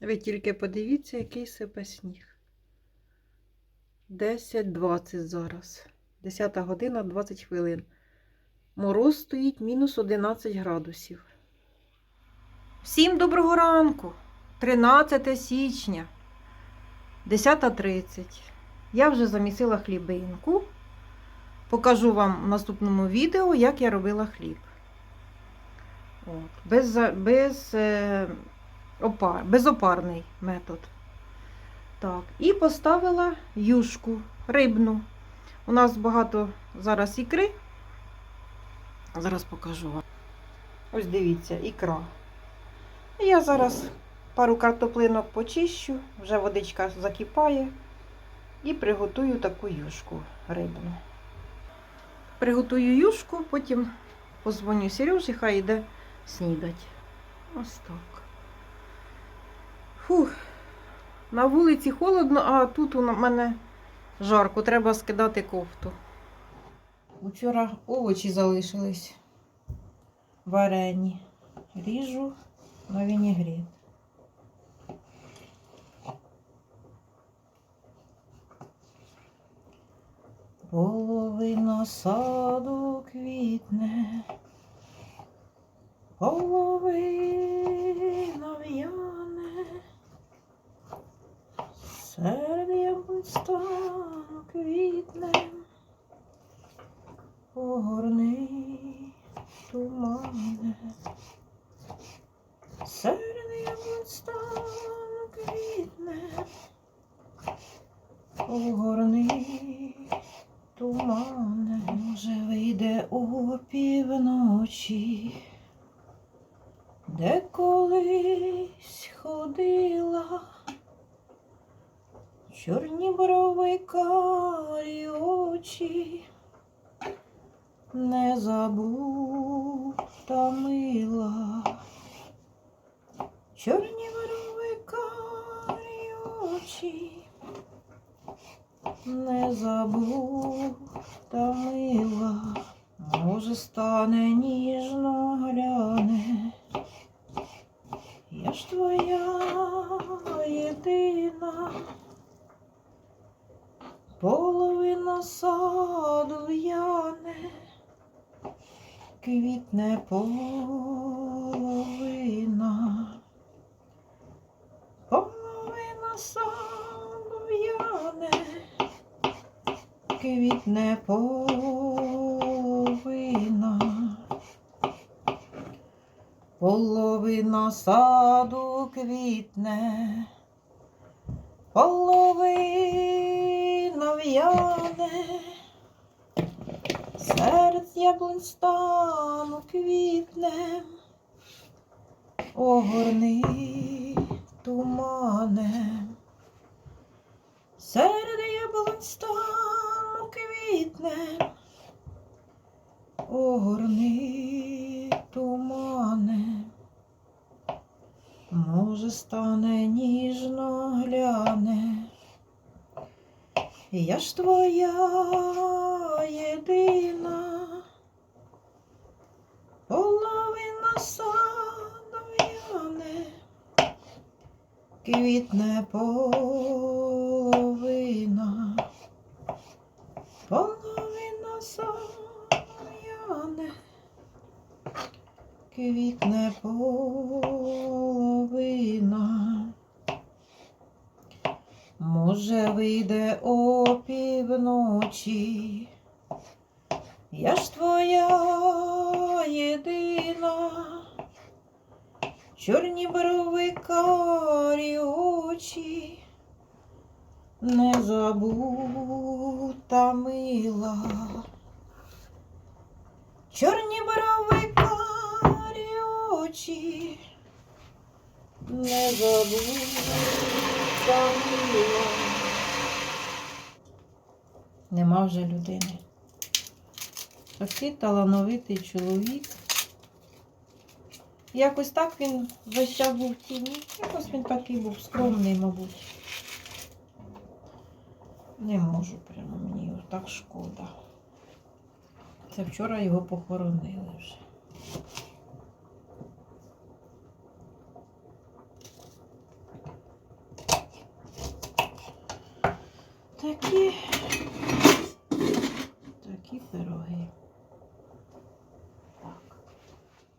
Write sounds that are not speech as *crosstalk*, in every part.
Ви тільки подивіться, який сипе сніг. 10-20 зараз. 10 година 20 хвилин. Мороз стоїть мінус 11 градусів. Всім доброго ранку! 13 січня, 10.30. Я вже замісила хлібинку. Покажу вам в наступному відео, як я робила хліб. От. Без, без, е, опар, безопарний метод. Так. І поставила юшку рибну. У нас багато зараз ікри. Зараз покажу вам. Ось дивіться, ікра. Я зараз пару картоплинок почищу, вже водичка закипає. І приготую таку юшку рибну. Приготую юшку, потім позвоню Сережі, хай йде снідать. Ось так. Фух. На вулиці холодно, а тут у мене жарко, треба скидати кофту. Вчора овочі залишились варені. Ріжу на вінігрі. Половина саду квітне, половина в'яне, яблунь стану квітне, огорни тумане, яблунь стану квітне, огорни тумане, може вийде у півночі, де колись ходила, чорні брови карі очі, не забута мила, чорні брови карі очі. Не забута мила, може стане ніжно гляне. Я ж твоя єдина, половина саду в'яне, квітне половина. Половина саду в'яне, квітне половина. Половина саду квітне, половина в'яне, серед яблунь стану квітне, огорни тумане. Серед яблунь стану квітне, огорни тумане, може стане ніжно гляне. Я ж твоя єдина, половина саду квітне половина, половина саяне, квітне половина. Може, вийде опівночі, я ж твоя єдина. Чорні брови карі очі, не забута мила. Чорні брови карі очі, не забута мила. Нема вже людини. Такий талановитий чоловік. Якось так він весь час був в тіні. Якось він такий був скромний, мабуть. Не можу прямо мені його так шкода. Це вчора його похоронили вже. Так.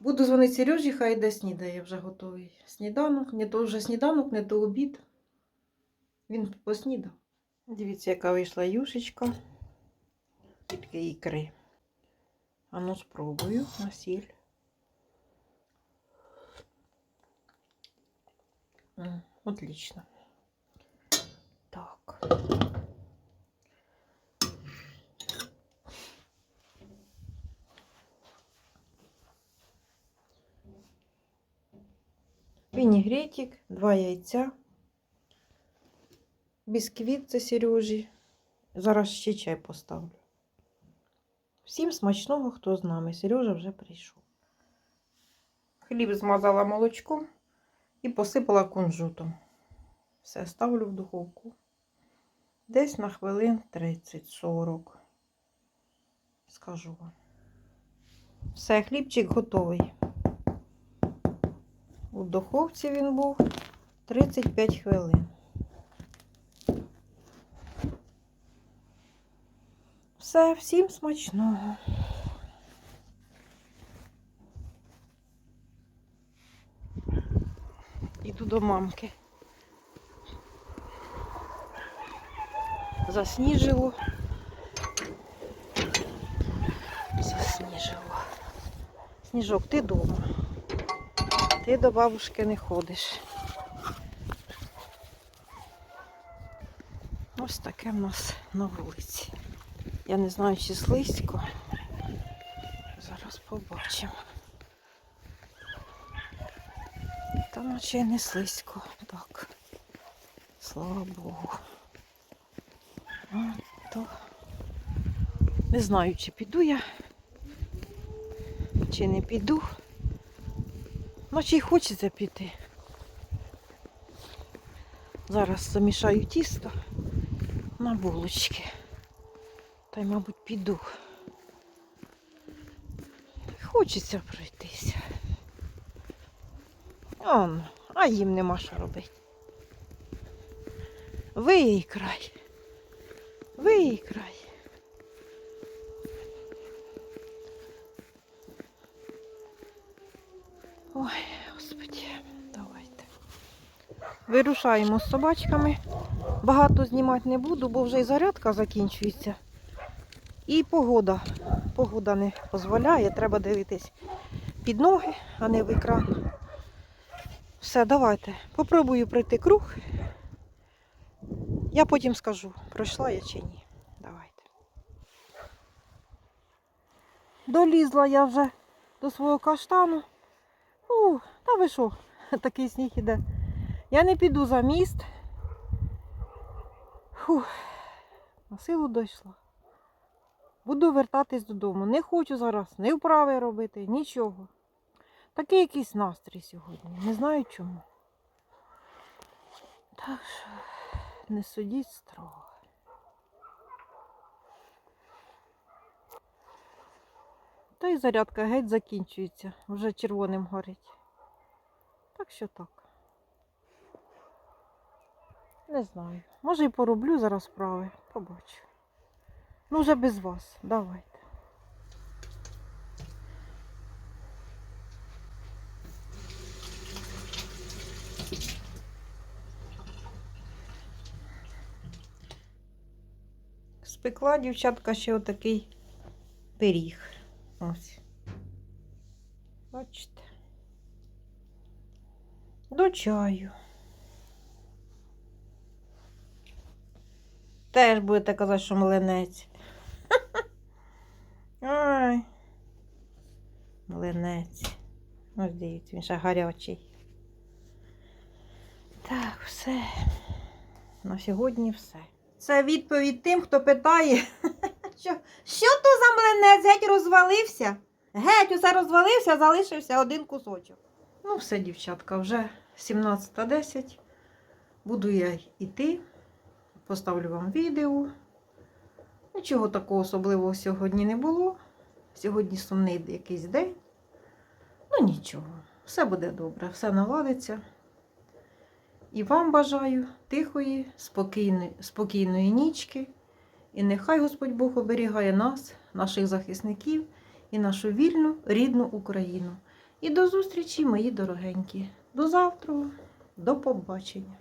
Буду дзвонити Сережі, хай йде снідає, вже готовий. Сніданок, не то вже сніданок, не то обід. Він поснідав. Дивіться, яка вийшла юшечка. Тільки ікри. А ну спробую на сіль. Отлично. Так. Вінігретик, два яйця. Бісквіт це Сережі. Зараз ще чай поставлю. Всім смачного, хто з нами. Сережа вже прийшов. Хліб змазала молочком і посипала кунжутом. Все ставлю в духовку. Десь на хвилин 30-40. Скажу вам. Все, хлібчик готовий. У духовці він був 35 хвилин. Все, всім смачного. Іду до мамки. Засніжило. Засніжило. Сніжок, ти дома. Ти до бабушки не ходиш. Ось таке в нас на вулиці. Я не знаю, чи слизько. Зараз побачимо. Та наче не слизько. Так. Слава Богу. А, то... Не знаю, чи піду я, чи не піду. Наче й хочеться піти. Зараз замішаю тісто на булочки. Та й, мабуть, піду. Хочеться пройтися. Он, а їм нема що робити. Вий край. Вий край. Ой, господі, давайте. Вирушаємо з собачками. Багато знімати не буду, бо вже і зарядка закінчується. І погода. Погода не дозволяє, треба дивитись під ноги, а не в екран. Все, давайте. Попробую пройти круг. Я потім скажу, пройшла я чи ні. Давайте. Долізла я вже до свого каштану. У, та ви що, *laughs* такий сніг іде. Я не піду за міст. Фух, на силу дійшла. Буду вертатись додому. Не хочу зараз ні вправи робити, нічого. Такий якийсь настрій сьогодні. Не знаю чому. Так що не судіть строго. Та й зарядка геть закінчується. Вже червоним горить. Так що так. Не знаю. Може і пороблю зараз справи. Побачу. Ну, вже без вас. Давайте. Спекла дівчатка ще отакий пиріг. Ось. Бачите. До чаю. Теж будете казати, що млинець. *laughs* Ой. Млинець. Ось дивіться, він ще гарячий. Так, все. На сьогодні все. Це відповідь тим, хто питає, *laughs* що, що то за млинець геть розвалився? Геть усе розвалився, залишився один кусочок. Ну, все, дівчатка, вже 17.10. Буду я йти. Поставлю вам відео. Нічого такого особливого сьогодні не було. Сьогодні сумний якийсь день. Ну нічого, все буде добре, все наладиться. І вам бажаю тихої, спокійної, спокійної нічки. І нехай Господь Бог оберігає нас, наших захисників і нашу вільну рідну Україну. І до зустрічі, мої дорогенькі. До завтра, до побачення.